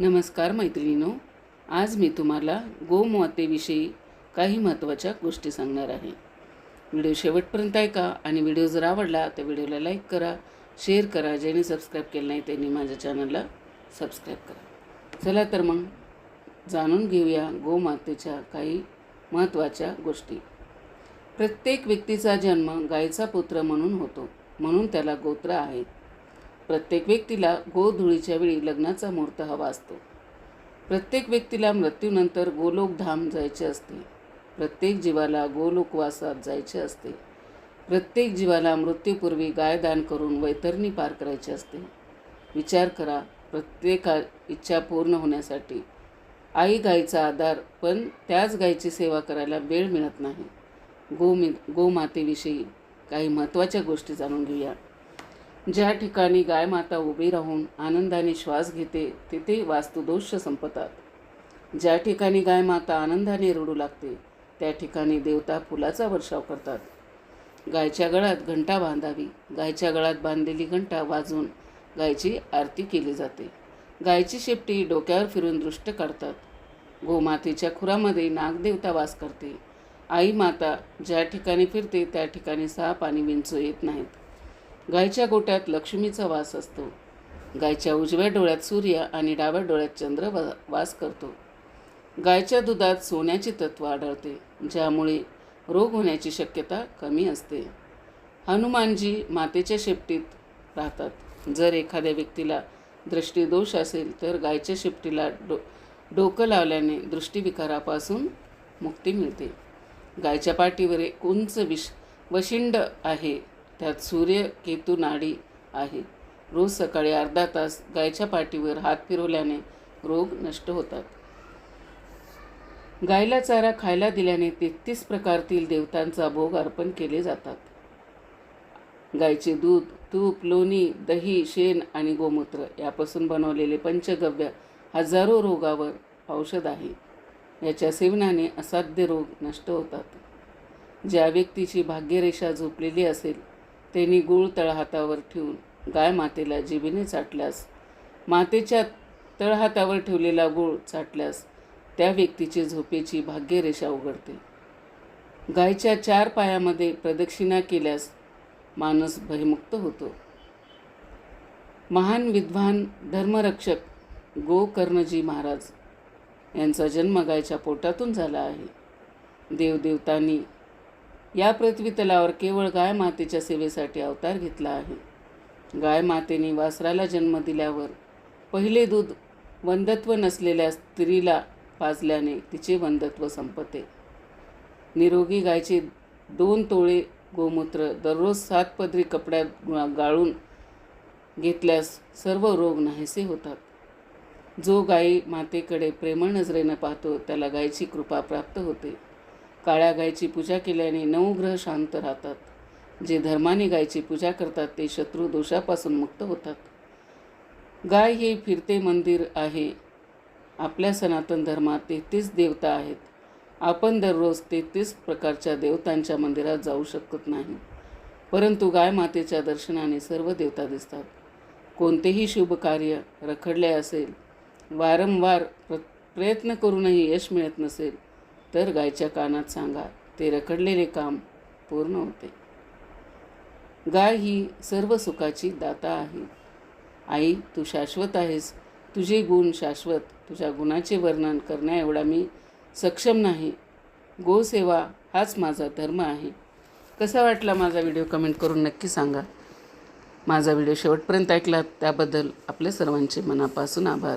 नमस्कार मैत्रिणीनो आज मी तुम्हाला गोमातेविषयी काही महत्त्वाच्या गोष्टी सांगणार आहे. व्हिडिओ शेवटपर्यंत ऐका आणि व्हिडिओ जर आवडला तर व्हिडिओला लाईक करा शेअर करा ज्याने सबस्क्राईब केलं नाही त्यांनी माझ्या चॅनलला सबस्क्राईब करा. चला तर मग जाणून घेऊया गोमातेच्या काही महत्त्वाच्या गोष्टी. प्रत्येक व्यक्तीचा जन्म गायचा पुत्र म्हणून होतो म्हणून त्याला गोत्र आहे प्रत्येक व्यक्तीला गोधुळीच्या वेळी लग्नाचा मुहूर्त हवा असतो. प्रत्येक व्यक्तीला मृत्यूनंतर गोलोकधाम जायचे असते. प्रत्येक जीवाला गोलोकवासात जायचे असते. प्रत्येक जीवाला मृत्यूपूर्वी गायदान करून वैतरणी पार करायची असते. विचार करा प्रत्येका इच्छा पूर्ण होण्यासाठी. आई गायीचा आधार पण त्याच गायीची सेवा करायला वेळ मिळत नाही. गोमि गोमातेविषयी काही महत्त्वाच्या गोष्टी जाणून घेऊया. ज्या ठिकाणी गायमाता उभी राहून आनंदाने श्वास घेते तिथे वास्तुदोष संपतात. ज्या ठिकाणी गायमाता आनंदाने रडू लागते त्या ठिकाणी देवता फुलाचा वर्षाव करतात. गायच्या गळ्यात घंटा बांधावी गायच्या गळ्यात बांधलेली घंटा वाजून गायची आरती केली जाते. गायची शेपटी डोक्यावर फिरून दृष्ट काढतात. गोमातेच्या खुरामध्ये नागदेवता वास करते. आई माता ज्या ठिकाणी फिरते त्या ठिकाणी साप आणि विंचू येत नाहीत. गायच्या गोट्यात लक्ष्मीचा वास असतो. गायच्या उजव्या डोळ्यात सूर्य आणि डाव्या डोळ्यात चंद्र वा वास करतो. गायच्या दुधात सोन्याचे तत्व आढळते ज्यामुळे रोग होण्याची शक्यता कमी असते. हनुमानजी मातेच्या शेपटीत राहतात. जर एखाद्या व्यक्तीला दृष्टीदोष असेल तर गायच्या शेपटीला डो डोकं लावल्याने दृष्टीविकारापासून मुक्ती मिळते. गायच्या पाठीवर एक उंच विश वशिंड आहे. त्यात सूर्य केतू नाडी आहे. रोज सकाळी अर्धा तास गायच्या पाठीवर हात फिरवल्याने रोग नष्ट होतात. गायला चारा खायला दिल्याने तेहतीस प्रकारतील देवतांचा भोग अर्पण केले जातात. गायचे दूध तूप लोणी दही शेण आणि गोमूत्र यापासून बनवलेले पंचगव्य हजारो रोगावर औषध आहे. याच्या सेवनाने असाध्य रोग नष्ट होतात. ज्या व्यक्तीची भाग्यरेषा झोपलेली असेल त्यांनी गूळ तळहातावर ठेवून गाय मातेला जिभेने चाटल्यास मातेच्या तळहातावर ठेवलेला गूळ चाटल्यास त्या व्यक्तीची झोपेची भाग्यरेषा उघडते. गायच्या चार पायामध्ये प्रदक्षिणा केल्यास माणूस भयमुक्त होतो. महान विद्वान धर्मरक्षक गोकर्णजी महाराज यांचा जन्म गायच्या पोटातून झाला आहे. देवदेवतांनी या पृथ्वीतलावर केवळ गाय मातेच्या सेवेसाठी अवतार घेतला आहे. गाय मातेने वासराला जन्म दिल्यावर पहिले दूध वंदत्व नसलेल्या स्त्रीला पाजल्याने तिचे वंदत्व संपते. निरोगी गायचे दोन तोळे गोमूत्र दररोज सात पदरी कपड्यात गाळून घेतल्यास सर्व रोग नाहीसे होतात. जो गायी मातेकडे प्रेमळ नजरेनं पाहतो त्याला गायची कृपा प्राप्त होते. काळ्या गायची पूजा केल्याने नऊ ग्रह शांत राहतात. जे धर्माने गायची पूजा करतात ते शत्रू दोषापासून मुक्त होतात. गाय हे फिरते मंदिर आहे. आपल्या सनातन धर्मात तेहतीस देवता आहेत. आपण दररोज तेहतीस प्रकारच्या देवतांच्या मंदिरात जाऊ शकत नाही. परंतु गाय मातेच्या दर्शनाने सर्व देवता दिसतात. कोणतेही शुभ कार्य रखडले असेल वारंवार प्र प्रयत्न करूनही यश मिळत नसेल तर गायच्या कानात सांगा ते रखडलेले काम पूर्ण होते. गाय ही सर्व सुखाची दाता आहे. आई तू शाश्वत आहेस. तुझे गुण शाश्वत. तुझ्या गुणाचे वर्णन करण्याएवढा मी सक्षम नाही. गोसेवा हाच माझा धर्म आहे. कसा वाटला माझा व्हिडिओ कमेंट करून नक्की सांगा. माझा व्हिडिओ शेवटपर्यंत ऐकलात त्याबद्दल आपल्या सर्वांचे मनापासून आभार.